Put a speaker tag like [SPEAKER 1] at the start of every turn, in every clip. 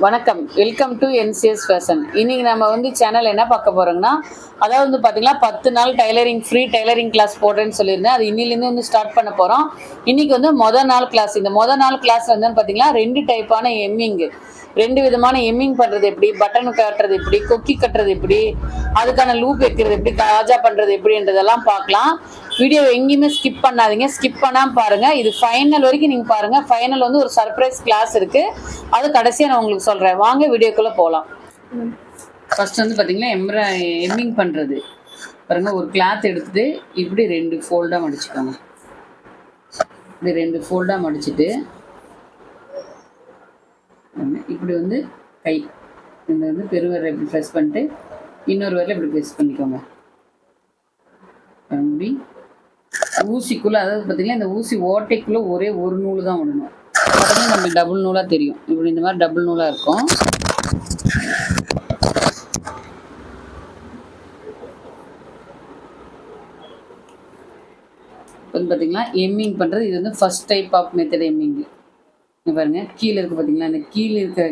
[SPEAKER 1] வணக்கம். Welcome to NCS fashion இன்னைக்கு நம்ம வந்து சேனல் என்ன பார்க்க போகிறோங்கன்னா அதாவது வந்து பார்த்தீங்கன்னா பத்து நாள் டைலரிங் ஃப்ரீ டைலரிங் கிளாஸ் போடுறேன்னு சொல்லியிருந்தேன். அது இன்னிலேருந்து வந்து ஸ்டார்ட் பண்ண போகிறோம் இன்னைக்கு வந்து மொதல் நாள் கிளாஸ் இந்த மொதல் நாள் கிளாஸ் வந்து பார்த்தீங்கன்னா ரெண்டு டைப்பான எம்மிங்கு ரெண்டு விதமான எம்மிங் பண்ணுறது எப்படி? பட்டன் கட்டுறது எப்படி? கொக்கி கட்டுறது எப்படி? அதுக்கான லூப் வைக்கிறது எப்படி? காஜா பண்ணுறது எப்படின்றதெல்லாம் பார்க்கலாம். வீடியோ எங்கேயுமே ஸ்கிப் பண்ணாதீங்க. ஸ்கிப் பண்ணாமல் பாருங்கள் இது ஃபைனல் வரைக்கும் நீங்கள் பாருங்கள் ஃபைனல் வந்து ஒரு சர்ப்ரைஸ் கிளாஸ் இருக்குது அது கடைசியாக நான் உங்களுக்கு சொல்கிறேன் வாங்க வீடியோக்குள்ளே போகலாம் ஃபர்ஸ்ட் வந்து பார்த்தீங்கன்னா எம்ரா எம்மிங் பண்ணுறது பாருங்க ஒரு கிளாத் எடுத்துட்டு இப்படி ரெண்டு ஃபோல்டாக மடிச்சுக்கோங்க. இப்படி ரெண்டு ஃபோல்டாக மடிச்சுட்டு இப்படி வந்து கை இந்த வந்து பெருவரை இப்படி ப்ரெஸ் பண்ணிட்டு இன்னொரு வரல இப்படி ப்ரெஸ் பண்ணிக்கோங்க. அப்படி ஊசிக்குள்ளே அதாவது பார்த்தீங்கன்னா இந்த ஊசி ஓட்டைக்குள்ளே ஒரே ஒரு நூல் தான் விடணும். உடனே நம்மளுக்கு டபுள் நூலாக தெரியும். இப்படி இந்த மாதிரி டபுள் நூலாக இருக்கும். வந்து பார்த்தீங்கன்னா எம்மிங் பண்ணுறது இது வந்து first type of method hemming இங்கே பாருங்க கீழே இருக்கு பார்த்தீங்களா இந்த கீழே இருக்க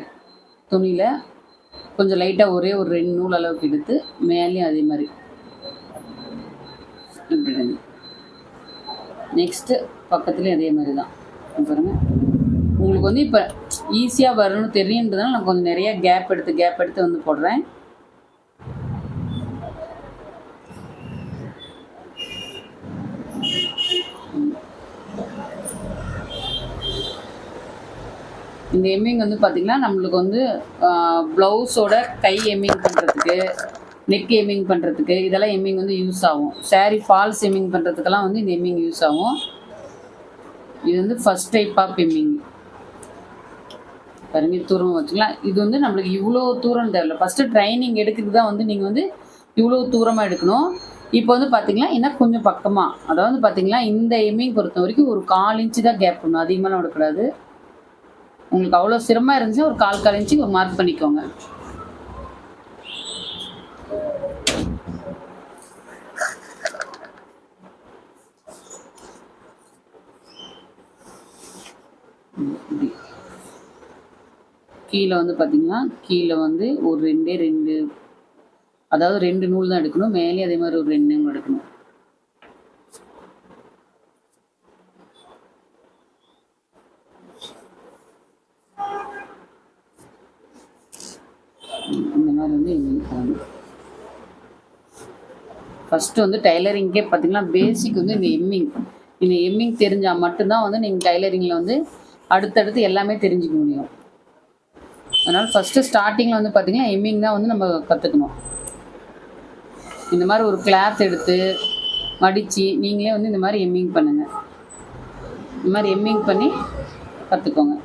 [SPEAKER 1] துணியில் கொஞ்சம் லைட்டாக ஒரே ஒரு ரெண்டு நூல் அளவுக்கு எடுத்து மேலேயும் அதே மாதிரி. இப்படி நெக்ஸ்ட்டு பக்கத்துலேயும் அதே மாதிரி தான் பாருங்கள் உங்களுக்கு வந்து இப்போ ஈஸியாக வரணும்னு தெரியுன்றதுனால நான் கொஞ்சம் நிறைய கேப் எடுத்து கேப் எடுத்து வந்து போடுறேன். இந்த எம்மிங் வந்து பார்த்திங்கன்னா நம்மளுக்கு வந்து ப்ளவுஸோட கை எம்மிங் பண்ணுறதுக்கு நெக் எம்மிங் பண்ணுறதுக்கு இதெல்லாம் எம்மிங் வந்து யூஸ் ஆகும். saree ஃபால்ஸ் எம்மிங் பண்ணுறதுக்கெல்லாம் வந்து இந்த எம்மிங் யூஸ் ஆகும். இது வந்து ஃபர்ஸ்ட் டைப் ஆஃப் எம்மிங் பாருங்க தூரம் வச்சுக்கலாம் இது வந்து நம்மளுக்கு இவ்வளோ தூரம் தேவையில்ல. ஃபஸ்ட்டு ட்ரைனிங் எடுக்கிறது தான் வந்து நீங்கள் வந்து இவ்வளோ தூரமாக எடுக்கணும். இப்போ வந்து பார்த்தீங்கன்னா இன்னும் கொஞ்சம் பக்கமாக அதாவது பார்த்தீங்கன்னா இந்த எம்மிங் பொறுத்த வரைக்கும் ஒரு கால் இன்ச்சு தான் கேப் பண்ணணும் அதிகமாக விடக்கூடாது. உங்களுக்கு அவ்வளோ சிரமமாக இருந்துச்சுன்னா ஒரு கால் கால் இன்ச்சு ஒரு மார்க் பண்ணிக்கோங்க. கீழே வந்து பார்த்தீங்கன்னா கீழே வந்து ஒரு ரெண்டே ரெண்டு அதாவது ரெண்டு நூல் தான் எடுக்கணும். மேலே அதே மாதிரி ஒரு ரெண்டு நூல் எடுக்கணும். இந்த மாதிரி வந்து எங்களுக்கு ஃபஸ்ட்டு வந்து டைலரிங்கே பார்த்தீங்கன்னா பேசிக் வந்து இந்த எம்மிங் இந்த எம்மிங் தெரிஞ்சால் மட்டும்தான் வந்து நீங்கள் டைலரிங்கில் வந்து அடுத்தடுத்து எல்லாமே தெரிஞ்சுக்க முடியும். அதனால் ஃபஸ்ட்டு ஸ்டார்டிங்கில் வந்து பார்த்தீங்கன்னா எம்மிங் தான் வந்து நம்ம கற்றுக்கணும் இந்த மாதிரி ஒரு கிளாத் எடுத்து மடித்து நீங்களே வந்து இந்த மாதிரி எம்மிங் பண்ணுங்கள் இந்த மாதிரி எம்மிங் பண்ணி கற்றுக்கோங்க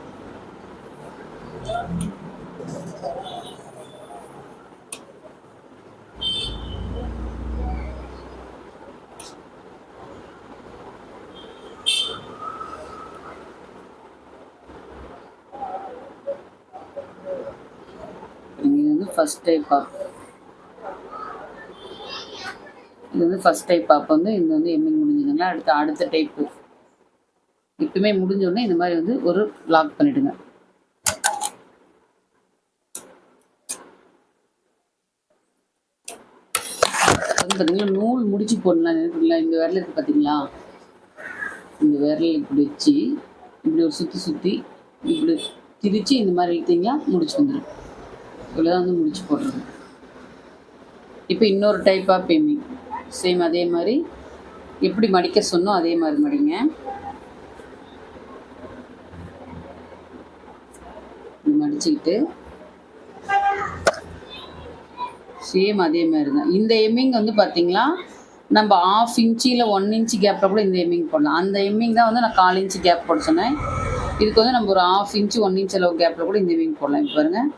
[SPEAKER 1] இது வந்து ஃபஸ்ட் டைப் ஆப் இது வந்து ஃபஸ்ட் டைப் ஆப் வந்து இது வந்து எம்மிங் முடிஞ்சதுங்களா? அடுத்த அடுத்த டைப்பு இப்பவுமே முடிஞ்ச உடனே இந்த மாதிரி வந்து ஒரு லாக் பண்ணிடுங்க. வந்து பார்த்தீங்கன்னா நூல் முடிச்சு போடலாம். இந்த விரல் இருக்கு பார்த்தீங்களா இந்த விரல் இப்படி வச்சு இப்படி ஒரு சுற்றி சுற்றி இப்படி திரிச்சு இந்த மாதிரி இழுத்தீங்கன்னா முடிச்சு வந்துடும் இவ்வளோதான் வந்து முடிச்சு போடுறது. இப்போ இன்னொரு டைப் ஆஃப் எம்மிங் சேம் அதே மாதிரி எப்படி மடிக்க சொன்னோம் அதே மாதிரி மடிங்க. மடிச்சுக்கிட்டு சேம் அதே மாதிரி தான் இந்த எம்மிங் வந்து பார்த்தீங்களா நம்ம ஆஃப் இன்ச்சு இல்லை ஒன் இன்ச்சு கேப்பில் கூட இந்த எம்மிங் போடலாம். அந்த எம்மிங் தான் வந்து நான் கால் இன்ச்சு கேப் போட சொன்னேன். இதுக்கு வந்து நம்ம ஒரு ஆஃப் இன்ச்சு ஒன் இன்ச் அளவு கேப்பில் கூட இந்த எம்மிங் போடலாம். இப்போ பாருங்கள்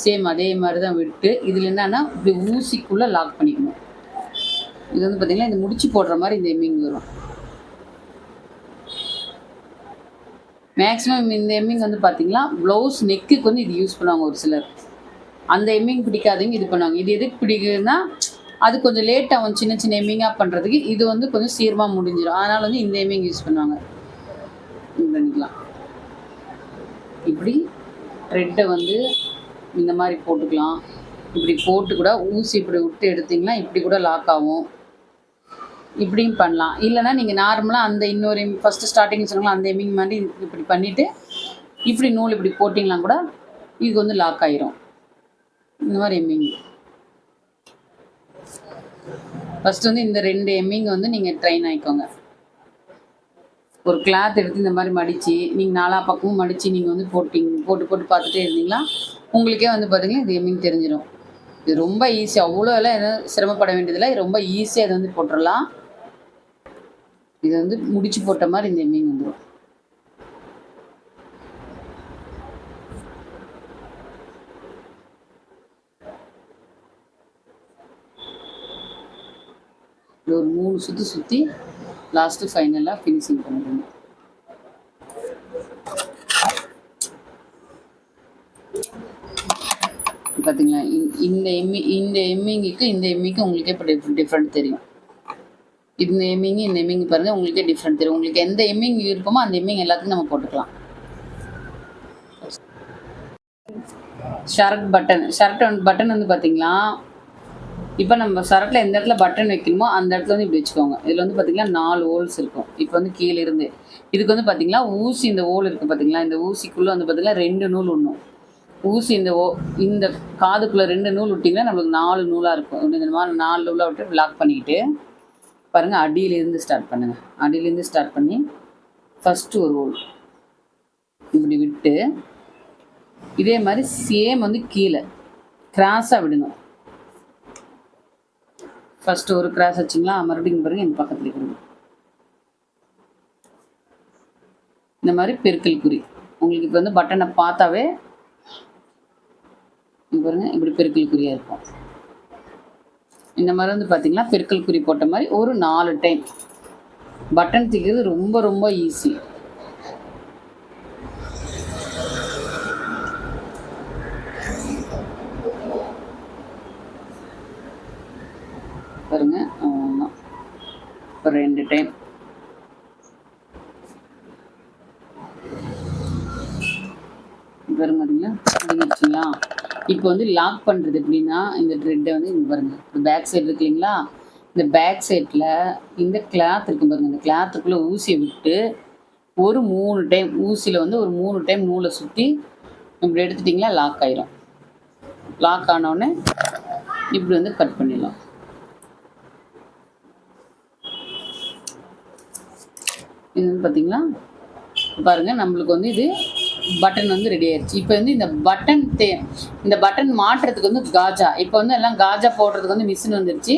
[SPEAKER 1] சேம் அதே மாதிரி தான் விட்டு இதில் என்னென்னா இப்படி ஊசிக்குள்ளே லாக் பண்ணிக்கணும். இது வந்து பார்த்திங்கன்னா இந்த முடிச்சு போடுற மாதிரி இந்த எம்மிங் வரும். மேக்ஸிமம் இந்த எம்மிங் வந்து பார்த்திங்கன்னா ப்ளவுஸ் நெக்குக்கு வந்து இது யூஸ் பண்ணுவாங்க ஒரு சிலர். அந்த எம்மிங் பிடிக்காதவங்க இது பண்ணுவாங்க. இது எதுக்கு பிடிக்குதுன்னா அது கொஞ்சம் லேட் ஆகும் சின்ன சின்ன எம்மிங்காக பண்ணுறதுக்கு இது வந்து கொஞ்சம் சீக்கிரமாக முடிஞ்சிடும் அதனால் வந்து இந்த எம்மிங் யூஸ் பண்ணுவாங்க. இது பண்ணிக்கலாம். இப்படி த்ரெட்டை வந்து இந்த மாதிரி போட்டுக்கலாம். இப்படி போட்டு கூட ஊசி இப்படி விட்டு எடுத்தீங்கன்னா இப்படி கூட லாக் ஆகும். இப்படியும் பண்ணலாம். இல்லைன்னா நீங்கள் நார்மலாக அந்த இன்னொரு ஃபஸ்ட்டு ஸ்டார்டிங் சொன்னாங்களா அந்த எம்மிங் மாதிரி இப்படி பண்ணிவிட்டு இப்படி நூல் இப்படி போட்டிங்கன்னா கூட இது வந்து லாக் ஆயிரும். இந்த மாதிரி எம்மிங் ஃபஸ்ட்டு வந்து இந்த ரெண்டு எம்மிங் வந்து நீங்கள் ட்ரெயின் ஆகிக்கோங்க ஒரு கிளாத் எடுத்து இந்த மாதிரி மடித்து நீங்கள் நாலா பக்கமும் மடித்து நீங்கள் வந்து போட்டிங்க போட்டு போட்டு பார்த்துட்டே இருந்தீங்களா? உங்களுக்கே வந்து பார்த்தீங்கன்னா இது எம்மிங் தெரிஞ்சிடும் இது ரொம்ப ஈஸி அவ்வளோ எல்லாம் எதுவும் சிரமப்பட வேண்டியதில்லை. ரொம்ப ஈஸியாக இதை வந்து போட்டுடலாம் இது வந்து முடிச்சு போட்ட மாதிரி இந்த எம்மிங் வந்துடும் இது ஒரு மூணு சுற்றி சுற்றி லாஸ்ட்டு ஃபைனலாக ஃபினிஷிங் பண்ணிடுங்க. பார்த்தீங்களா இந்த- இந்த எம்மி இந்த எம்மிங்குக்கு இந்த எம்மிக்கு உங்களுக்கே இப்போ டிஃப்ரெண்ட் டிஃப்ரெண்ட் தெரியும். இந்த எம்மிங் இந்த எம்மிங் பாருங்கள் உங்களுக்கே டிஃப்ரெண்ட் தெரியும். உங்களுக்கு எந்த எம்மிங் இருக்குமோ அந்த எம்மிங் எல்லாத்தையும் நம்ம போட்டுக்கலாம். ஷர்ட் பட்டன் ஷர்ட் பட்டன் வந்து பார்த்தீங்களா இப்போ நம்ம சரட்டில் எந்த இடத்துல பட்டன் வைக்கணுமோ அந்த இடத்துல வந்து இப்படி வச்சுக்கோங்க. இதில் வந்து பார்த்தீங்கன்னா நாலு ஹோல்ஸ் இருக்கும். இப்போ வந்து கீழே இருந்து. இதுக்கு வந்து பார்த்தீங்களா ஊசி இந்த ஹோல் இருக்குது பார்த்தீங்களா இந்த ஊசிக்குள்ளே வந்து பார்த்தீங்கன்னா ரெண்டு நூல் ஒன்றும் ஊசி இந்த ஓ இந்த காதுக்குள்ளே ரெண்டு நூல் விட்டிங்கன்னா நம்மளுக்கு நாலு நூலாக இருக்கும். இந்த மாதிரி நாலு நூலாக விட்டு லாக் பண்ணிக்கிட்டு பாருங்கள் அடியிலேருந்து ஸ்டார்ட் பண்ணுங்கள் அடியிலேருந்து ஸ்டார்ட் பண்ணி ஃபஸ்ட்டு ஒரு ஹோல் இப்படி விட்டு இதே மாதிரி சேம் வந்து கீழே. கிராஸாக விடணும் ஃபஸ்ட்டு ஒரு கிராஸ் வச்சிங்களா மறுபடியும் பிறகு என் பக்கத்தில் கொடுங்க இந்த மாதிரி பெருக்கல் குறி. உங்களுக்கு இப்போ வந்து பட்டனை பார்த்தாவே பாருங்க இப்படி பெருக்கல் குறியாக இருக்கும். இந்த மாதிரி வந்து பார்த்தீங்கன்னா பெருக்கல் குறி போட்ட மாதிரி ஒரு நாலு டைம் பட்டன் தைக்கிறது ரொம்ப ரொம்ப ஈஸி பாருங்க அவ்வளோதான் ஒரு ரெண்டு டைம் வரும் பார்த்தீங்களா முடிஞ்சிருச்சுங்களா? இப்போ வந்து லாக் பண்ணுறது எப்படின்னா இந்த த்ரெட்டை வந்து இங்கே பாருங்க. இந்த பேக் சைடு இருக்கு இல்லைங்களா? இந்த பேக் சைடில் இந்த கிளாத் இருக்கும் பாருங்க. இந்த கிளாத்துக்குள்ளே ஊசியை விட்டு ஒரு மூணு டைம் ஊசியில் வந்து ஒரு மூணு டைம் நூலை சுற்றி இப்படி எடுத்துட்டிங்களா லாக் ஆயிரும். லாக் ஆனோடனே இப்படி வந்து கட் பண்ணிடலாம். என்னன்னு பார்த்தீங்களா பாருங்க நம்மளுக்கு வந்து இது பட்டன் வந்து ரெடி ஆயிடுச்சு இப்போ வந்து இந்த பட்டன் தே இந்த பட்டன் மாட்டுறதுக்கு வந்து காஜா. இப்போ வந்து எல்லாம் காஜா போடுறதுக்கு வந்து மிஷின் வந்துருச்சு.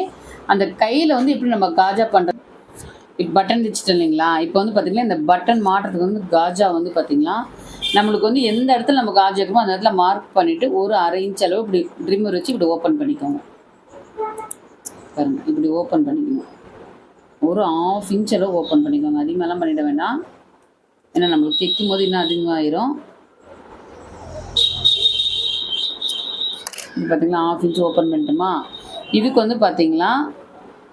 [SPEAKER 1] அந்த கையில் வந்து எப்படி நம்ம காஜா பண்ணுறது இப்போ பட்டன் வச்சுட்டோம் இல்லைங்களா? இப்போ வந்து பார்த்திங்கன்னா இந்த பட்டன் மாட்டுறதுக்கு வந்து காஜா வந்து பார்த்திங்கன்னா நம்மளுக்கு வந்து எந்த இடத்துல நம்ம காஜா இருக்குமோ அந்த இடத்துல மார்க் பண்ணிவிட்டு ஒரு அரை இன்ச் அளவு இப்படி ட்ரிம்மர் வச்சு இப்படி ஓப்பன் பண்ணிக்கோங்க. பாருங்க இப்படி ஓப்பன் பண்ணிக்கணும் ஒரு ஆஃப் இன்ச் அளவு ஓப்பன் பண்ணிக்கோங்க. அதிகமாகலாம் பண்ணிட வேண்டாம். ஏன்னா நம்மளுக்கு தைக்கும் போது இன்னும் அதிகமாகிடும் இது பார்த்தீங்களா ஆஃப் இன்ச் ஓப்பன் பண்ணிட்டோமா? இதுக்கு வந்து பார்த்தீங்களா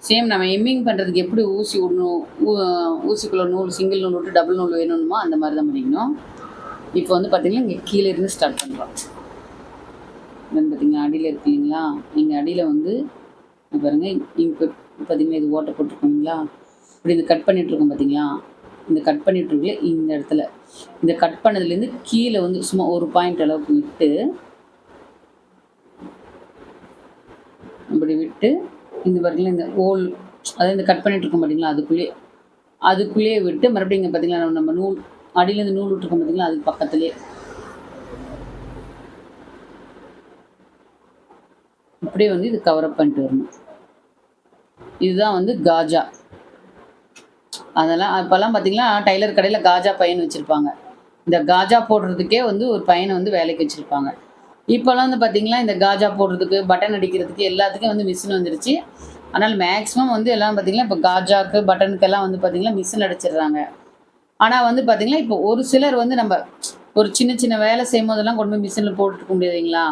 [SPEAKER 1] சேம் நம்ம எம்மிங் பண்ணுறதுக்கு எப்படி ஊசி விடணும் ஊ- நூல் சிங்கிள் நூல் விட்டு டபுள் நூல் வேணுமோ அந்த மாதிரி தான் பண்ணிக்கணும். இப்போ வந்து பார்த்திங்கன்னா இங்கே கீழே இருந்து ஸ்டார்ட் பண்ணுறோம் வந்து அடியில் இருக்கு இல்லைங்களா? நீங்கள் அடியில் வந்து பாருங்கள் பாருங்க இங்கே பார்த்தீங்கன்னா இது ஓட்டை போட்டிருக்கோங்களா இப்படி இந்த கட் பண்ணிட்டுருக்கோம் பார்த்தீங்களா இந்த கட் பண்ணிட்டு இந்த இடத்துல. இந்த கட் பண்ணதுலேருந்து கீழே வந்து சும்மா ஒரு பாயிண்ட் அளவுக்கு விட்டு இப்படி விட்டு இந்த பாருங்களா இந்த ஓல் அதாவது இந்த கட் பண்ணிட்டு இருக்கோம் பார்த்தீங்களா அதுக்குள்ளேயே அதுக்குள்ளேயே விட்டு மறுபடியும் இங்கே பார்த்தீங்களா நம்ம- நம்ம நூல் அடியிலேருந்து நூல் விட்டுருக்கோம் பார்த்தீங்களா அதுக்கு பக்கத்துலேயே அப்படியே வந்து இது கவர் அப் பண்ணிட்டு வரணும். இதுதான் வந்து காஜா. அதெல்லாம் அப்போல்லாம் பார்த்தீங்கன்னா டைலர் கடையில் காஜா பையன் வச்சுருப்பாங்க. இந்த காஜா போடுறதுக்கே வந்து ஒரு பையனை வந்து வேலைக்கு வச்சுருப்பாங்க. இப்போல்லாம் வந்து பார்த்தீங்கன்னா இந்த காஜா போடுறதுக்கு பட்டன் அடிக்கிறதுக்கு எல்லாத்துக்கும் வந்து மிஷின் வந்துருச்சு. ஆனால் மேக்ஸிமம் வந்து எல்லாம் பார்த்தீங்கன்னா இப்போ காஜாக்கு பட்டனுக்கெல்லாம் வந்து பார்த்தீங்கன்னா மிஷின் அடிச்சிடுறாங்க. ஆனால் வந்து பார்த்தீங்கன்னா இப்போ ஒரு சிலர் வந்து நம்ம ஒரு சின்ன சின்ன வேலை செய்யும் போதெல்லாம் கொண்டு போய் மிஷினில் போட்டுருக்க முடியாதுங்களா?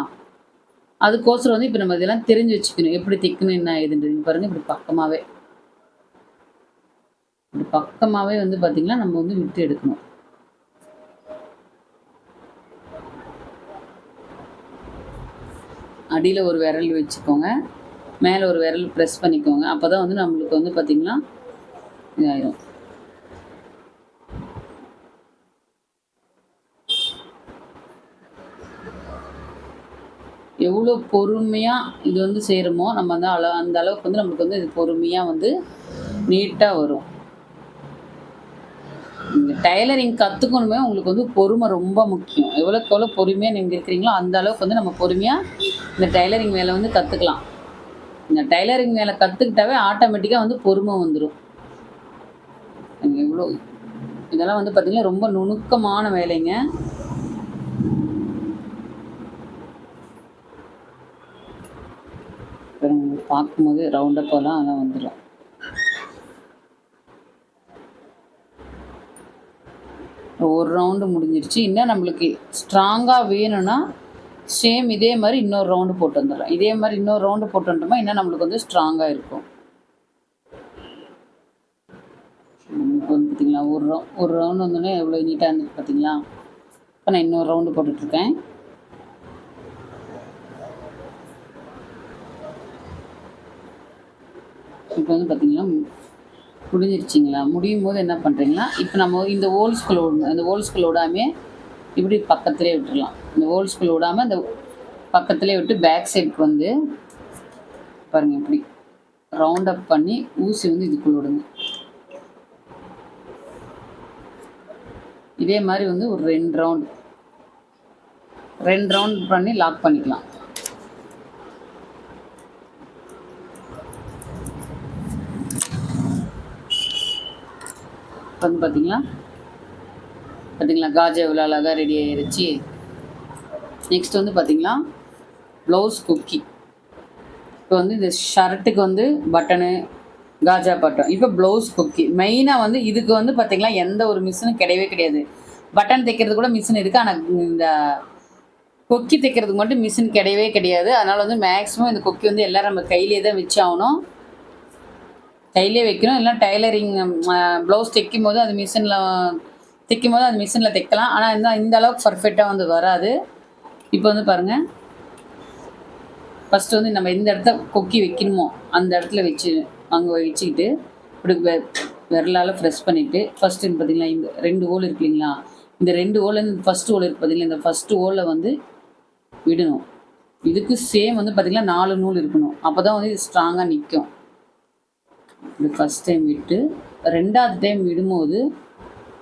[SPEAKER 1] அதுக்கோசரம் வந்து இப்போ நம்ம இதெல்லாம் தெரிஞ்சு வச்சுக்கணும். எப்படி திக்கணும் என்ன ஏதுன்றது. பாருங்க இப்படி பக்கமாகவே இப்படி பக்கமாகவே வந்து பார்த்தீங்கன்னா நம்ம வந்து விட்டு எடுக்கணும். அடியில் ஒரு விரல் வச்சுக்கோங்க. மேலே ஒரு விரல் ப்ரெஸ் பண்ணிக்கோங்க. அப்போ தான் வந்து நம்மளுக்கு வந்து பார்த்திங்கன்னா இதாயிரும். எவ்வளோ பொறுமையாக இது வந்து செய்கிறோமோ நம்ம வந்து அளவு அந்த அளவுக்கு வந்து நம்மளுக்கு வந்து இது பொறுமையாக வந்து நீட்டாக வரும். இந்த டைலரிங் கற்றுக்கணுமே உங்களுக்கு வந்து பொறுமை ரொம்ப முக்கியம். எவ்வளோக்கு எவ்வளோ பொறுமையாக நீங்கள் இருக்கிறீங்களோ அந்த அளவுக்கு வந்து நம்ம பொறுமையாக இந்த டைலரிங் வேலை வந்து கற்றுக்கலாம் இந்த டைலரிங் வேலை கற்றுக்கிட்டாவே ஆட்டோமேட்டிக்காக வந்து பொறுமை வந்துடும் எவ்வளோ இதெல்லாம் வந்து பார்த்திங்கன்னா ரொம்ப நுணுக்கமான வேலைங்க. பார்க்கும்போது ரவுண்டப்பெல்லாம் அதான் வந்துடும் ஒரு ரவுண்டு முடிஞ்சிருச்சு. இன்னும் நம்மளுக்கு ஸ்ட்ராங்காக வேணும்னா சேம் இதே மாதிரி இன்னொரு ரவுண்டு போட்டு வந்துடலாம். இதே மாதிரி இன்னொரு ரவுண்டு போட்டு வந்துட்டோமா இன்னும் நம்மளுக்கு வந்து ஸ்ட்ராங்காக இருக்கும். இப்போ வந்து பார்த்தீங்களா ஒரு ரவு ஒரு ரவுண்டு வந்தோடனே எவ்வளோ நீட்டாக இருந்துச்சு பார்த்தீங்களா இப்போ நான் இன்னொரு ரவுண்டு போட்டுட்ருக்கேன் இப்போ வந்து பார்த்தீங்கன்னா முடிஞ்சிருச்சிங்களா? முடியும் போது என்ன பண்ணுறீங்களா இப்போ நம்ம இந்த ஓல்ட் ஸ்கூல் விடணும் இந்த ஓல்ட் ஸ்கூல் விடாமே இப்படி பக்கத்துலேயே விட்டுடலாம் இந்த ஓல்ட் ஸ்கூல் விடாமல் இந்த பக்கத்துலேயே விட்டு பேக் சைடுக்கு வந்து பாருங்கள் இப்படி ரவுண்ட் அப் பண்ணி ஊசி வந்து இதுக்குள்ள விடுங்க. இதே மாதிரி வந்து ஒரு ரெண்டு ரவுண்ட் ரெண்டு ரவுண்ட் பண்ணி லாக் பண்ணிக்கலாம். இப்போ வந்து பார்த்தீங்களா பார்த்தீங்களா காஜா எவ்வளோ அழகாக ரெடி ஆயிருச்சு. நெக்ஸ்ட் வந்து பார்த்தீங்களா ப்ளவுஸ் குக்கி இப்போ வந்து இந்த ஷர்ட்டுக்கு வந்து பட்டனு காஜா பட்டன் இப்போ ப்ளவுஸ் குக்கி மெயினாக வந்து இதுக்கு வந்து பார்த்தீங்களா எந்த ஒரு மிஷினும் கிடையவே கிடையாது. பட்டன் தைக்கிறது கூட மிஷின் இருக்குது ஆனால் இந்த கொக்கி தைக்கிறதுக்கு மட்டும் மிஷின் கிடையவே கிடையாது. அதனால் வந்து மேக்ஸிமம் இந்த கொக்கி வந்து எல்லோரும் நம்ம கையிலே தான் வச்சாகணும் கையிலே வைக்கணும். இல்லைன்னா டைலரிங் ப்ளவுஸ் தைக்கும் போது அது மிஷினில் தைக்கும் போது அது மிஷினில் தைக்கலாம். ஆனால் இந்த இந்த அளவுக்கு பர்ஃபெக்டாக வந்து வராது. இப்போ வந்து பாருங்கள் ஃபஸ்ட்டு வந்து நம்ம எந்த இடத்த கொக்கி வைக்கணுமோ அந்த இடத்துல வச்சு அங்கே வச்சுக்கிட்டு இப்படி வெ விரலால் ப்ரெஸ் பண்ணிவிட்டு ஃபஸ்ட்டு பார்த்தீங்களா இந்த ரெண்டு ஹோல் இருக்கு இல்லைங்களா? இந்த ரெண்டு ஹோல் இந்த ஃபஸ்ட்டு ஹோல் இருக்குது பார்த்தீங்களா இந்த ஃபஸ்ட்டு ஹோலில் வந்து விடணும். இதுக்கு சேம் வந்து பார்த்திங்கன்னா நாலு நூல் இருக்கணும். அப்போ தான் வந்து இது ஸ்ட்ராங்காக நிற்கும் இப்படி ஃபஸ்ட் டைம் விட்டு ரெண்டாவது டைம் விடும்போது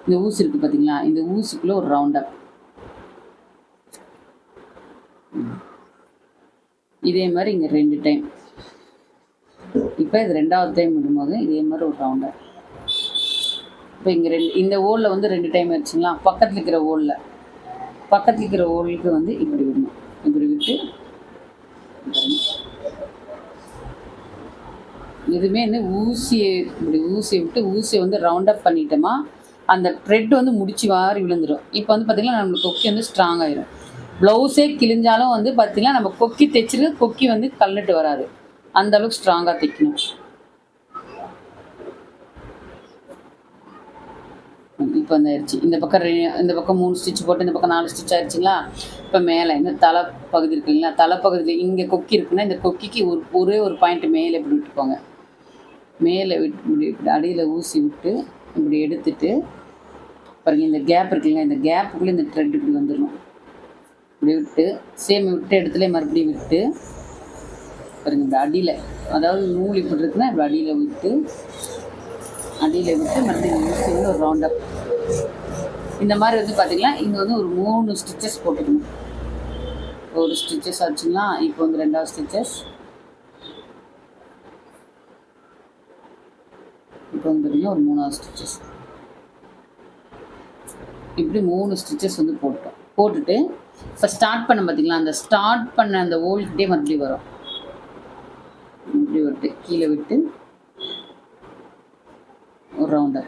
[SPEAKER 1] இந்த ஊசி இருக்குது பார்த்தீங்களா இந்த ஊசிக்குள்ளே ஒரு ரவுண்டப் இதே மாதிரி இங்கே ரெண்டு டைம் இப்போ இது ரெண்டாவது டைம் விடும்போது இதே மாதிரி ஒரு ரவுண்டப் இப்போ இங்கே ரெண்டு இந்த ஓலில் வந்து ரெண்டு டைம் ஆயிடுச்சுங்களா? பக்கத்தில் இருக்கிற ஓலில் பக்கத்தில் இருக்கிற ஓலுக்கு வந்து இப்படி விடணும். இப்படி விட்டு எதுவுமே வந்து ஊசியை இப்படி ஊசியை விட்டு ஊசியை வந்து ரவுண்ட் அப் பண்ணிட்டோமா அந்த த்ரெட் வந்து முடிச்சு வாரி விழுந்துடும் இப்போ வந்து பார்த்திங்கன்னா நம்மளுக்கு கொக்கி வந்து ஸ்ட்ராங் ஆயிரும். ப்ளவுஸே கிழிஞ்சாலும் வந்து பார்த்திங்கன்னா நம்ம கொக்கி தைச்சிருக்கு கொக்கி வந்து கல்லுட்டு வராது. அந்த அளவுக்கு ஸ்ட்ராங்காக தைக்கணும். இப்போ வந்து ஆயிடுச்சு. இந்த பக்கம் ரெ- இந்த பக்கம் மூணு ஸ்டிச் போட்டு இந்த பக்கம் நாலு ஸ்டிச் ஆயிடுச்சுங்களா? இப்போ மேலே இந்த தலை பகுதி இருக்கு இல்லைங்களா? தலை பகுதியில் இங்கே கொக்கி இருக்குன்னா இந்த கொக்கிக்கு ஒரு ஒரே ஒரு பாயிண்ட் மேலே இப்படி விட்டுக்கோங்க. மேலே விட்டு இப்படி இப்படி அடியில் ஊசி விட்டு இப்படி எடுத்துட்டு பாருங்க இந்த கேப் இருக்குல்ல இந்த கேப்புக்குள்ளே இந்த த்ரெட் இப்படி வந்துடும் இப்படி விட்டு சேம் விட்ட இடத்துல மறுபடியும் விட்டு பாருங்க இந்த அடியில் அதாவது நூல் இப்படி இருக்குன்னா இப்படி அடியில் விட்டு அடியில் விட்டு மறுபடியும் ஊசி வந்து ஒரு ரவுண்ட் அப் இந்த மாதிரி வந்து பார்த்தீங்கன்னா இங்கே வந்து ஒரு மூணு ஸ்டிச்சஸ் போட்டுக்கணும். ஒரு ஸ்டிச்சஸ் ஆச்சுங்களா இப்போ வந்து ரெண்டாவது ஸ்டிச்சஸ் இப்போ வந்து பார்த்தீங்கன்னா ஒரு மூணாவது ஸ்டிச்சஸ் இப்படி மூணு ஸ்டிச்சஸ் வந்து போட்டோம். போட்டுட்டு இப்போ ஸ்டார்ட் பண்ண பார்த்தீங்களா அந்த ஸ்டார்ட் பண்ண அந்த ஓல்கிட்டே மறுபடியும் வரும். இப்படி விட்டு கீழே விட்டு ஒரு ரவுண்டை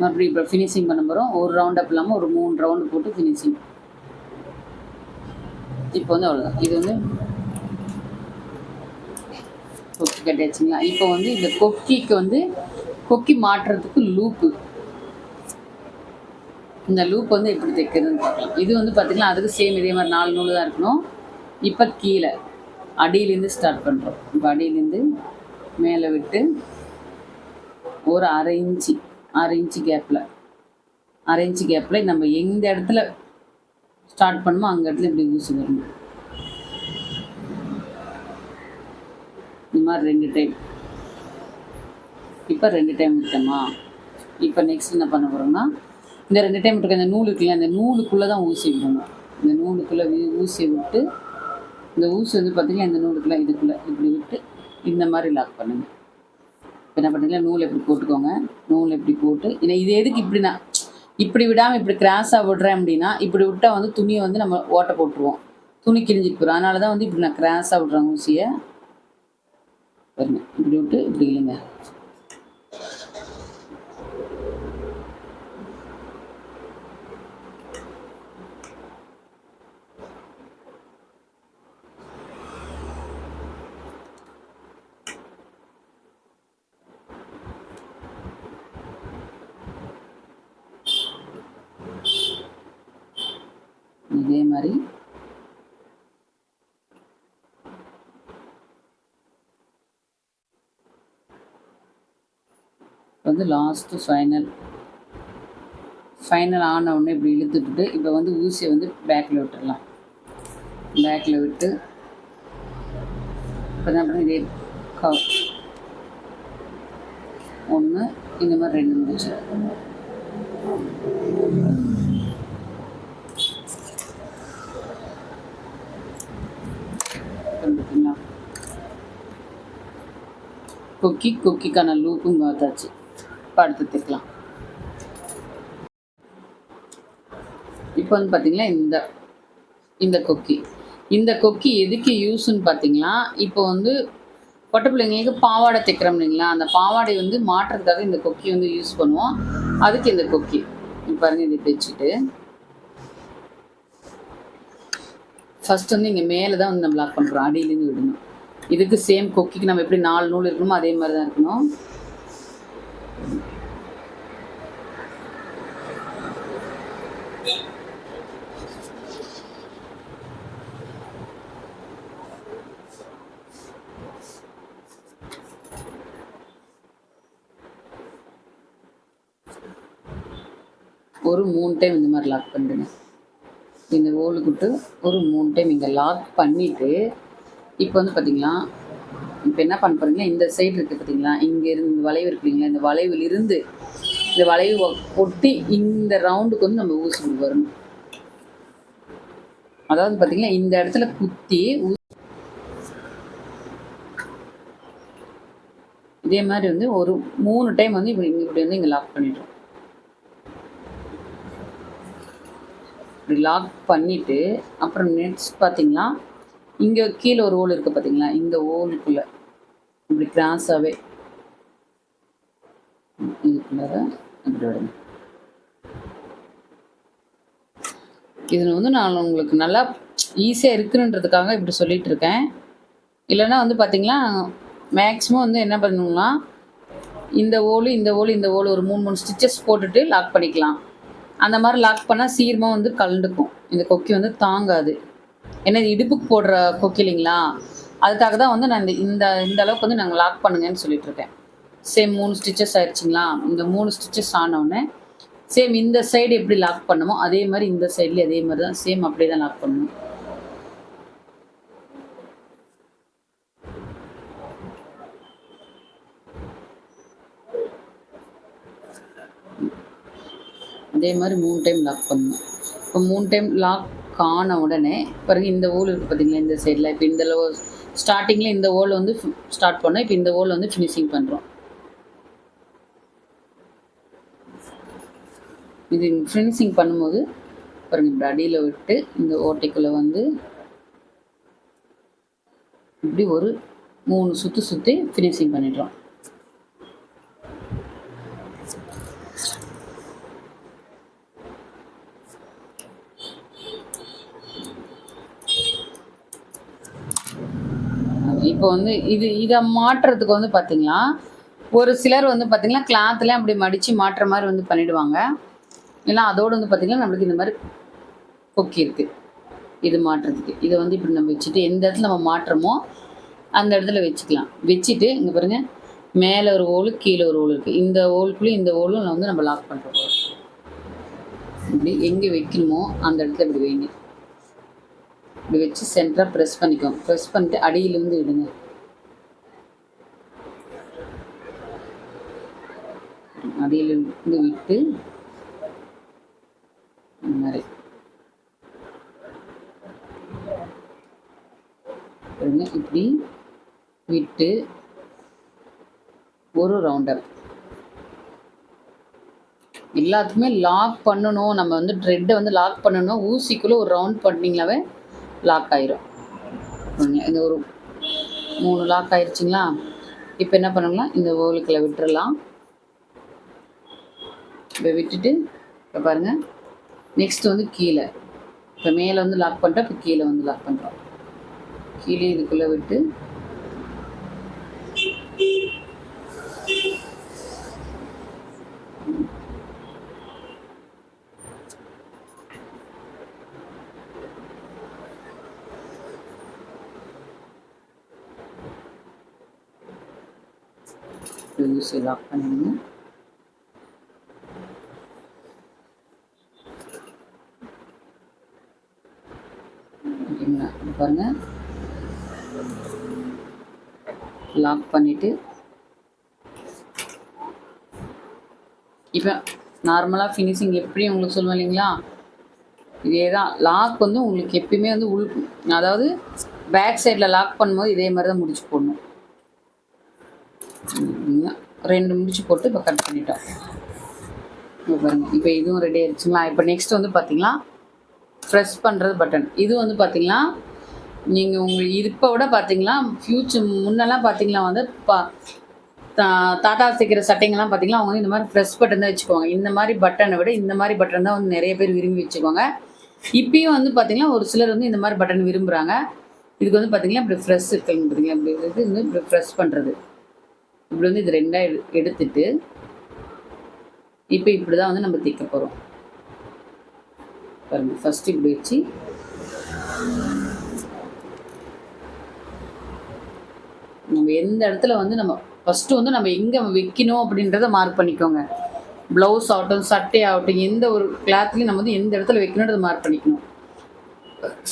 [SPEAKER 1] மறுபடியும் இப்போ ஃபினிஷிங் பண்ண போகிறோம் ஒரு ரவுண்ட் அப் இல்லாமல் ஒரு மூணு ரவுண்டு போட்டு ஃபினிஷிங் இப்போ வந்து அவ்வளோதான் இது வந்து கொக்கி கட்டியாச்சுங்களா இப்போ வந்து இந்த கொக்கிக்கு வந்து கொக்கி மாட்டுறதுக்கு லூப்பு. இந்த லூப் வந்து எப்படி தைக்கிறதுன்னு பார்க்கலாம். இது வந்து பார்த்திங்கன்னா அதுக்கு சேம் இதே மாதிரி நாலு நூல் தான் இருக்கணும். இப்போ கீழே அடியிலேருந்து ஸ்டார்ட் பண்ணுறோம் இப்போ அடியிலேருந்து மேலே விட்டு ஒரு அரை இன்ச்சு அரை இன்ச்சு கேப்பில் அரை இன்ச்சு கேப்பில் நம்ம எந்த இடத்துல ஸ்டார்ட் பண்ணுமோ அங்கே இடத்துல இப்படி ஊசி வரணும். இந்த மாதிரி ரெண்டு டைம் இப்போ ரெண்டு டைம் விட்டோமா? இப்போ நெக்ஸ்ட் என்ன பண்ண போகிறோம்னா இந்த ரெண்டு டைம் விட்டுருக்க இந்த நூல் இருக்குல்ல அந்த நூலுக்குள்ளே தான் ஊசி விடணும். இந்த நூலுக்குள்ளே ஊசி விட்டு இந்த ஊசி வந்து பார்த்தீங்கன்னா இந்த நூலுக்குள்ளே இதுக்குள்ளே இப்படி விட்டு இந்த மாதிரி லாக் பண்ணுங்க. இப்போ என்ன பண்ணுறீங்களா நூல் எப்படி போட்டுக்கோங்க. நூல் எப்படி போட்டு ஏன்னா இது எதுக்கு இப்படி இப்படி விடாமல் இப்படி கிராஸாக விடுறேன் அப்படின்னா இப்படி விட்டால் வந்து துணியை வந்து நம்ம ஓட்டை போட்டுருவோம். துணி கிழிஞ்சிட்டு போகிறோம் அதனால தான் வந்து இப்படி நான் கிராஸாக விடுறேன் ஊசியை. பாருங்க. இப்படி விட்டு இப்படி இல்லைங்க இதே மாதிரி வந்து லாஸ்ட்டு ஃபைனல் ஃபைனல் ஆன உடனே இப்படி இழுத்துட்டு இப்போ வந்து ஊசியை வந்து பேக்கில் விட்டுடலாம் பேக்கில் விட்டு இப்போ தான் இதே கவ் ஒன்று இந்த மாதிரி ரெண்டு முடிச்சு கொக்கி கொக்கிக்கான லூப்பும் பார்த்தாச்சு. இப்போ அடுத்து தைக்கலாம் இப்போ வந்து பார்த்தீங்கன்னா இந்த இந்த கொக்கி. இந்த கொக்கி எதுக்கு யூஸ்ன்னு பார்த்தீங்கன்னா இப்போ வந்து பொட்டை பிள்ளைங்களுக்கு பாவாடை தைக்கிறோம் இல்லைங்களா? அந்த பாவாடை வந்து மாற்றுறதுக்காக இந்த கொக்கி வந்து யூஸ் பண்ணுவோம். அதுக்கு இந்த கொக்கி. இப்ப பாருங்க இதை தைச்சிட்டு ஃபர்ஸ்ட் வந்து இங்கே மேலே தான் வந்து நம்ம லாக் பண்ணுறோம் அடியிலேருந்து விடணும். இதுக்கு சேம் கொக்கிக்கு நம்ம எப்படி நாலு நூல் இருக்கணுமோ அதே மாதிரி தான் இருக்கணும். ஒரு மூணு டைம் இந்த மாதிரி லாக் பண்ணிடுங்க. இந்த ஓலுக்குட்டு ஒரு மூணு டைம் இங்கே லாக் பண்ணிவிட்டு இப்போ வந்து பார்த்தீங்களா இப்போ என்ன பண்ண போறீங்களா இந்த சைடு இருக்குது பார்த்தீங்களா இங்கே இருந்து இந்த வளைவு இருக்கு இல்லைங்களா? இந்த வளைவில் இருந்து இந்த வளைவு ஒட்டி இந்த ரவுண்டுக்கு வந்து நம்ம ஊசி வரணும். அதாவது பார்த்தீங்கன்னா இந்த இடத்துல குத்தி இதே மாதிரி வந்து ஒரு மூணு டைம் வந்து இப்படி இப்படி வந்து இங்கே லாக் பண்ணிடுறோம் இப்படி லாக் பண்ணிவிட்டு அப்புறம் நெக்ஸ்ட் பார்த்தீங்கன்னா இங்கே கீழே ஒரு ஓல் இருக்குது பார்த்தீங்களா இந்த ஓலுக்குள்ளே. இப்படி கிராஸாகவே இதுக்குள்ளார இப்படி விடுங்க இதில் வந்து நான் உங்களுக்கு நல்லா ஈஸியாக இருக்குன்றதுக்காக இப்படி சொல்லிட்டு இருக்கேன். இல்லைன்னா வந்து பார்த்திங்கன்னா மேக்ஸிமம் வந்து என்ன பண்ணணும்னா இந்த ஓலு இந்த ஓலு இந்த ஓலு ஒரு மூணு மூணு ஸ்டிச்சஸ் போட்டுட்டு லாக் பண்ணிக்கலாம். அந்த மாதிரி லாக் பண்ணால் சீக்கிரமாக வந்து கலண்டுக்கும் இந்த கொக்கி வந்து தாங்காது. என்னது இடுப்புக்கு போடுற கொக்கி இல்லைங்களா? அதுக்காக தான் வந்து நான் இந்த இந்த இந்த அளவுக்கு வந்து நாங்கள் லாக் பண்ணுங்கன்னு சொல்லிட்டு இருக்கேன். சேம் மூணு ஸ்டிச்சஸ் ஆயிடுச்சுங்களா? இந்த மூணு ஸ்டிச்சஸ் ஆனவுடனே சேம் இந்த சைடு எப்படி லாக் பண்ணுமோ அதே மாதிரி இந்த சைட்லேயும் அதே மாதிரி தான் சேம் அப்படியே தான் லாக் பண்ணணும். அதே மாதிரி மூணு டைம் லாக் பண்ணணும். இப்போ மூணு டைம் லாக் காண உடனே பிறகு இந்த ஓல் இருக்குது பார்த்தீங்களா இந்த சைடில் இப்போ இந்த ஸ்டார்டிங்கில் இந்த ஓல் வந்து ஸ்டார்ட் பண்ணோம். இப்போ இந்த ஓல் வந்து ஃபினிஷிங் பண்ணுறோம் இது ஃபினிஷிங் பண்ணும்போது பாருங்க இப்படி அடியில் விட்டு இந்த ஓட்டைக்குள்ளே வந்து இப்படி ஒரு மூணு சுற்றி சுற்றி ஃபினிஷிங் பண்ணிடுறோம். இப்போ வந்து இது இதை மாற்றுறதுக்கு வந்து பார்த்தீங்கன்னா ஒரு சிலர் வந்து பார்த்தீங்கன்னா கிளாத்லாம் அப்படி மடித்து மாட்டுற மாதிரி வந்து பண்ணிடுவாங்க. இல்லை அதோடு வந்து பார்த்தீங்கன்னா நம்மளுக்கு இந்த மாதிரி கொக்கி இருக்குது இது மாட்டுறதுக்கு இதை வந்து இப்படி நம்ம வச்சுட்டு எந்த இடத்துல நம்ம மாட்டுறோமோ அந்த இடத்துல வச்சுக்கலாம். வச்சுட்டு இங்கே பாருங்க மேலே ஒரு ஓலு கீழே ஒரு ஓல் இருக்குது இந்த ஓலுக்குள்ளேயும் இந்த ஓலும் வந்து நம்ம லாக் பண்ணுறோம் இப்படி எங்கே வைக்கணுமோ அந்த இடத்துல இப்படி வைங்க. இப்படி வச்சு சென்டராக ப்ரெஸ் பண்ணிக்கோங்க. ப்ரெஸ் பண்ணிட்டு அடியிலேருந்து விடுங்க அடியிலிருந்து விட்டு இந்த மாதிரி. இப்படி விட்டு ஒரு ரவுண்டர் எல்லாத்துக்குமே லாக் பண்ணணும். நம்ம வந்து த்ரெட்டை வந்து லாக் பண்ணணும். ஊசிக்குள்ளே ஒரு ரவுண்ட் பண்ணிங்களாவே லாக் ஆயிரும் இந்த ஒரு மூணு லாக் ஆயிடுச்சிங்களா இப்போ என்ன பண்ணுங்களா இந்த ஓலுக்கில் விட்டுறலாம். இப்போ விட்டுட்டு இப்போ பாருங்கள் நெக்ஸ்ட் வந்து கீழே. இப்போ மேலே வந்து லாக் பண்ணிட்டா இப்போ கீழே வந்து லாக் பண்ணுறோம் கீழே இதுக்குள்ளே விட்டு ஊசி லாக் பண்ணிடுங்க பாருங்க. லாக் பண்ணிட்டு. இப்போ நார்மலாக ஃபினிஷிங் எப்படி உங்களுக்கு சொல்லுவேன் இல்லைங்களா? இதே தான் லாக் வந்து உங்களுக்கு எப்பயுமே வந்து உள் அதாவது பேக் சைடில் லாக் பண்ணும்போது இதே மாதிரி தான் முடிச்சு போடணும். ரெண்டு முடிச்சு போட்டு இப்போ கட் பண்ணிட்டோம். இப்போ பாருங்க இப்போ இதுவும் ரெடி ஆயிடுச்சுங்களா? இப்போ நெக்ஸ்ட் வந்து பார்த்தீங்கன்னா ப்ரெஸ் பண்ணுறது பட்டன் இது வந்து பார்த்தீங்கன்னா நீங்கள் உங்களுக்கு இப்போ விட பார்த்தீங்கன்னா ஃப்யூச்சர் முன்னெல்லாம் பார்த்தீங்கன்னா வந்து பா தா- தாத்தா சேர்க்கிற சட்டைங்கெல்லாம் பார்த்தீங்கன்னா அவங்க வந்து இந்த மாதிரி ப்ரெஸ் பட்டன் தான் வச்சுக்குவாங்க. இந்த மாதிரி பட்டனை விட இந்த மாதிரி பட்டன் தான் வந்து நிறைய பேர் விரும்பி வச்சுக்குவாங்க. இப்பயும் வந்து பார்த்தீங்கன்னா ஒரு சிலர் வந்து இந்த மாதிரி பட்டன் விரும்புகிறாங்க இதுக்கு வந்து பார்த்தீங்கன்னா இப்படி ஃப்ரெஷ் இருக்குங்க பார்த்தீங்களா இப்படி இது வந்து இப்படி ப்ரெஸ் பண்ணுறது இப்படி வந்து இது ரெண்டாக எடு எடுத்துட்டு இப்போ இப்படி தான் வந்து நம்ம தைக்க போகிறோம் பாருங்க ஃபர்ஸ்ட் இப்படி வச்சு நம்ம எந்த இடத்துல வந்து நம்ம ஃபஸ்ட்டு வந்து நம்ம எங்கே வைக்கணும் அப்படின்றத மார்க் பண்ணிக்கோங்க. ப்ளவுஸ் ஆகட்டும் சட்டை ஆகட்டும் எந்த ஒரு கிளாத்லையும் நம்ம வந்து எந்த இடத்துல வைக்கணுன்றத மார்க் பண்ணிக்கணும்.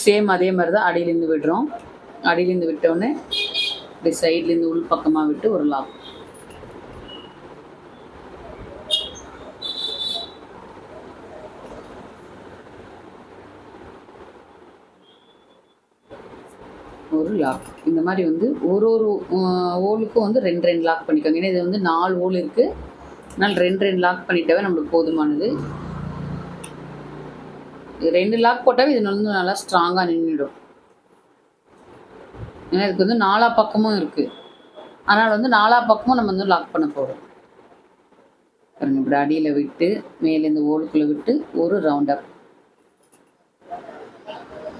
[SPEAKER 1] சேம் அதே மாதிரி தான் அடியிலேருந்து விடுறோம். அடியிலேருந்து விட்டோடனே இப்படி சைட்லேருந்து உள் பக்கமாக விட்டு ஒரு லாக் ஒரு லாக் இந்த மாதிரி வந்து ஒரு ஒரு ஓலுக்கும் வந்து ரெண்டு ரெண்டு லாக் பண்ணிக்கோங்க. ஏன்னா இது வந்து நாலு ஓல் இருக்குது அதனால் ரெண்டு ரெண்டு லாக் பண்ணிட்டாவே நம்மளுக்கு போதுமானது. ரெண்டு லாக் போட்டாவே இது வந்து நல்லா ஸ்ட்ராங்காக நின்றுடும் ஏன்னா இதுக்கு வந்து நாலா பக்கமும் இருக்குது அதனால் வந்து நாலா பக்கமும் நம்ம வந்து லாக் பண்ண போகிறோம் பாருங்க இப்படி அடியில் விட்டு மேலே இந்த ஓலுக்குள்ளே விட்டு ஒரு ரவுண்ட் அப்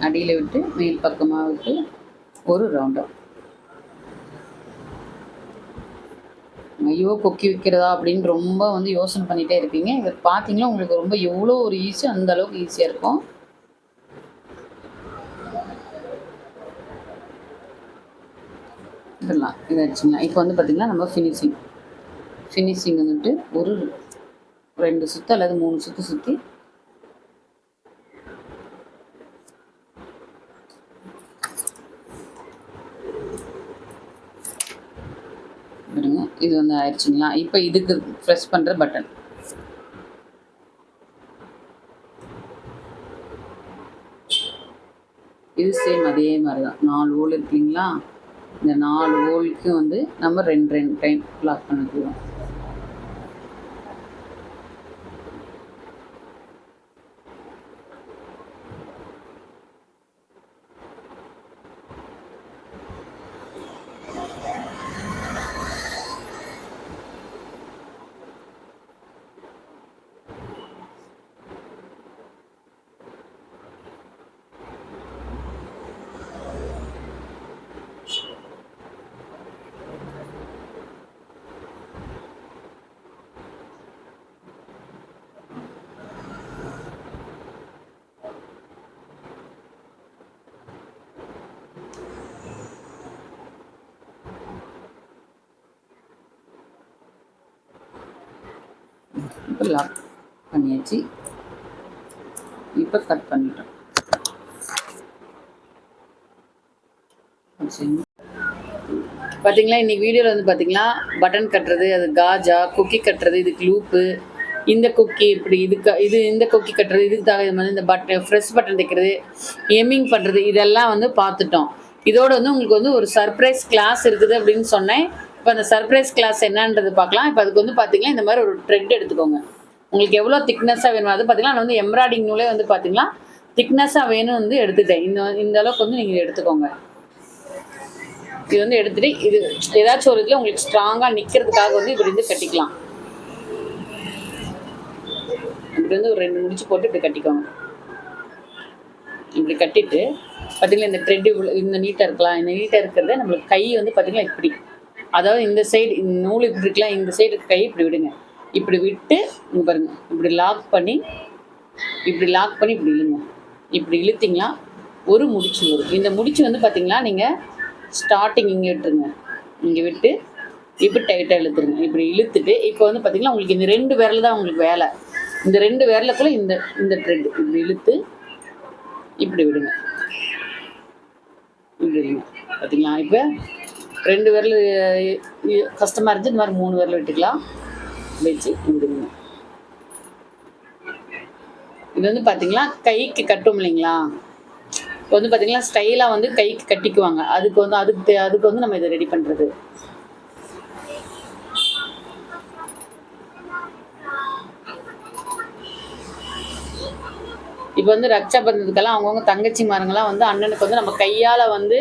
[SPEAKER 1] அடியில் விட்டு மேல் பக்கமாக விட்டு ஒரு ரவுண்ட் அப் ஐயோ கொக்கி வைக்கிறதா அப்படின்னு ரொம்ப வந்து யோசனை பண்ணிகிட்டே இருப்பீங்க. இதை பார்த்தீங்கன்னா உங்களுக்கு ரொம்ப எவ்வளோ ஒரு ஈஸி அந்த அளவுக்கு ஈஸியாக இருக்கும். இதெல்லாம் இதாச்சுங்களா இப்போ வந்து பார்த்திங்கன்னா நம்ம ஃபினிஷிங் ஃபினிஷிங் வந்துட்டு ஒரு ரெண்டு சுற்று அல்லது மூணு சுற்று சுற்றி பாருங்க இது வந்து ஆயிடுச்சுங்களா? இப்போ இதுக்கு ப்ரெஸ் பண்ணுற பட்டன் இது சேம் அதே மாதிரி தான் நாலு ஓல் இருக்கு இல்லைங்களா இந்த நாலு ஓலுக்கு வந்து நம்ம ரெண்டு ரெண்டு டைம் லாக் பண்ணிக்குவோம். போட்டு லாக் பண்ணியாச்சு. இப்போ கட் பண்ணிட்டோம். பார்த்தீங்களா இன்னைக்கு வீடியோவில் வந்து பார்த்தீங்களா பட்டன் கட்டுறது அது காஜா குக்கி கட்டுறது இதுக்கு லூப்பு இந்த குக்கி இப்படி இதுக்கு இது இந்த குக்கி கட்டுறது இதுக்கு தகுந்த மாதிரி இந்த பட்டன் ஃப்ரெஷ் பட்டன் தைக்கிறது எம்மிங் பண்ணுறது இதெல்லாம் வந்து பார்த்துட்டோம் இதோடு வந்து உங்களுக்கு வந்து ஒரு சர்ப்ரைஸ் கிளாஸ் இருக்குது அப்படின்னு சொன்னேன். இப்போ அந்த சர்ப்ரைஸ் கிளாஸ் என்னன்றது பார்க்கலாம். இப்போ அதுக்கு வந்து பார்த்தீங்கன்னா இந்த மாதிரி ஒரு த்ரெட் எடுத்துக்கோங்க. உங்களுக்கு எவ்வளோ திக்னஸாக வேணும் அது பார்த்தீங்கன்னா நான் வந்து எம்ப்ராய்டிங் நூலே வந்து பார்த்தீங்கன்னா திக்னஸாக வேணும் வந்து எடுத்துட்டேன். இந்த இந்த அளவுக்கு வந்து நீங்கள் எடுத்துக்கோங்க. இது வந்து எடுத்துட்டு இது ஏதாச்சும் ஒரு இதில் உங்களுக்கு ஸ்ட்ராங்காக நிற்கிறதுக்காக வந்து இப்படி வந்து கட்டிக்கலாம். இப்படி வந்து ஒரு ரெண்டு முடிச்சு போட்டு இப்படி கட்டிக்கோங்க. இப்படி கட்டிட்டு பார்த்தீங்களா இந்த த்ரெட் இந்த நீட்டாக இருக்கலாம். இந்த நீட்டாக இருக்கிறத நம்மளுக்கு கை வந்து பார்த்தீங்கன்னா இப்படி அதாவது இந்த சைடு இந்த நூல் இப்படி இருக்கலாம் இந்த சைடு கை இப்படி விடுங்க. இப்படி விட்டு இங்கே பாருங்க. இப்படி லாக் பண்ணி இப்படி லாக் பண்ணி இப்படி இழுங்க. இப்படி இழுத்திங்களா ஒரு முடிச்சு வரும். இந்த முடிச்சு வந்து பார்த்தீங்களா நீங்கள் ஸ்டார்டிங் இங்கே விட்டுருங்க. இங்கே விட்டு இப்படி டைட்டாக இழுத்துருங்க. இப்படி இழுத்துட்டு இப்போ வந்து பார்த்தீங்கன்னா உங்களுக்கு இந்த ரெண்டு விரல் தான் உங்களுக்கு வேலை. இந்த ரெண்டு விரலுக்குள்ள இந்த இந்த த்ரெட் இப்படி இழுத்து இப்படி விடுங்க. இப்படி விடுங்க பார்த்தீங்களா இப்போ ரெண்டு விரல் அஹ், கஷ்டமாக இருந்துச்சு இந்த மாதிரி மூணு விரல் விட்டுக்கலாம். வச்சு விடுங்க இது வந்து பார்த்தீங்களா கைக்கு கட்டும் இல்லைங்களா? இப்போ வந்து பார்த்தீங்களா ஸ்டைலாக வந்து கைக்கு கட்டிக்குவாங்க. அதுக்கு வந்து அதுக்கு அதுக்கு வந்து நம்ம இதை ரெடி பண்ணுறது இப்போ வந்து ரக்ஷா பந்தத்துக்கெல்லாம் அவங்கவுங்க தங்கச்சிமாருங்கெல்லாம் வந்து அண்ணனுக்கு வந்து நம்ம கையால் வந்து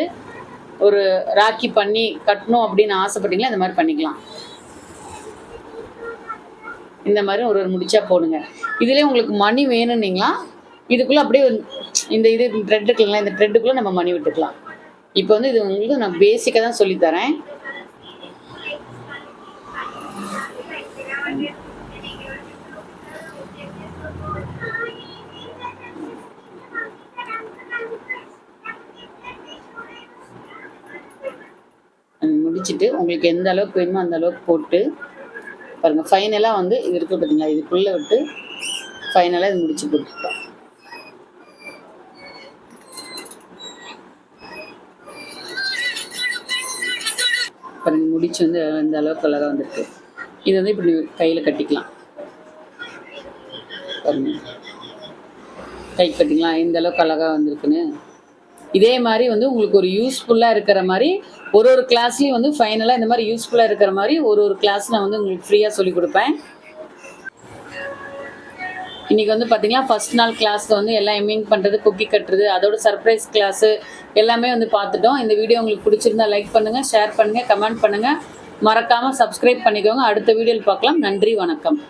[SPEAKER 1] ஒரு ராக்கி பண்ணி கட்டணும் அப்படின்னு ஆசைப்பட்டீங்களா? இந்த மாதிரி பண்ணிக்கலாம். இந்த மாதிரி ஒரு ஒரு முடிச்சா போடுங்க. இதுலேயே உங்களுக்கு மணி வேணும்னீங்களா? இதுக்குள்ளே அப்படியே இந்த இது த்ரெட் இருக்குங்களா இந்த த்ரெட்டுக்குள்ளே நம்ம மணி விட்டுக்கலாம். இப்போ வந்து இது உங்களுக்கு நான் பேசிக்காக தான் சொல்லித்தரேன் அது முடிச்சுட்டு உங்களுக்கு எந்த அளவுக்கு வேணுமோ அந்த அளவுக்கு போட்டு பாருங்கள் ஃபைனலாக வந்து இது இருக்கு பார்த்தீங்களா இதுக்குள்ளே விட்டு ஃபைனலாக இது முடிச்சு போட்டுக்கலாம். பாருங்க முடிச்சு வந்து இந்த அளவுக்கு அழகாக வந்திருக்கு. இது வந்து இப்படி கையில் கட்டிக்கலாம். பாருங்க. கை கட்டிக்கலாம் இந்த அளவுக்கு அழகாக வந்திருக்குன்னு. இதே மாதிரி வந்து உங்களுக்கு ஒரு யூஸ்ஃபுல்லாக இருக்கிற மாதிரி ஒரு ஒரு கிளாஸ்லேயும் வந்து ஃபைனலாக இந்த மாதிரி யூஸ்ஃபுல்லாக இருக்கிற மாதிரி ஒரு ஒரு கிளாஸ் நான் வந்து உங்களுக்கு ஃப்ரீயாக சொல்லி கொடுப்பேன். இன்றைக்கி வந்து பார்த்தீங்கன்னா ஃபர்ஸ்ட் நாள் கிளாஸில் வந்து எல்லாம் எம்மிங் பண்ணுறது குக்கி கட்டுறது அதோட சர்ப்ரைஸ் கிளாஸு எல்லாமே வந்து பார்த்துட்டோம். இந்த வீடியோ உங்களுக்கு பிடிச்சிருந்தா லைக் பண்ணுங்கள் ஷேர் பண்ணுங்கள் கமெண்ட் பண்ணுங்கள் மறக்காமல் சப்ஸ்கிரைப் பண்ணிக்கோங்க. அடுத்த வீடியோவில் பார்க்கலாம். நன்றி வணக்கம்.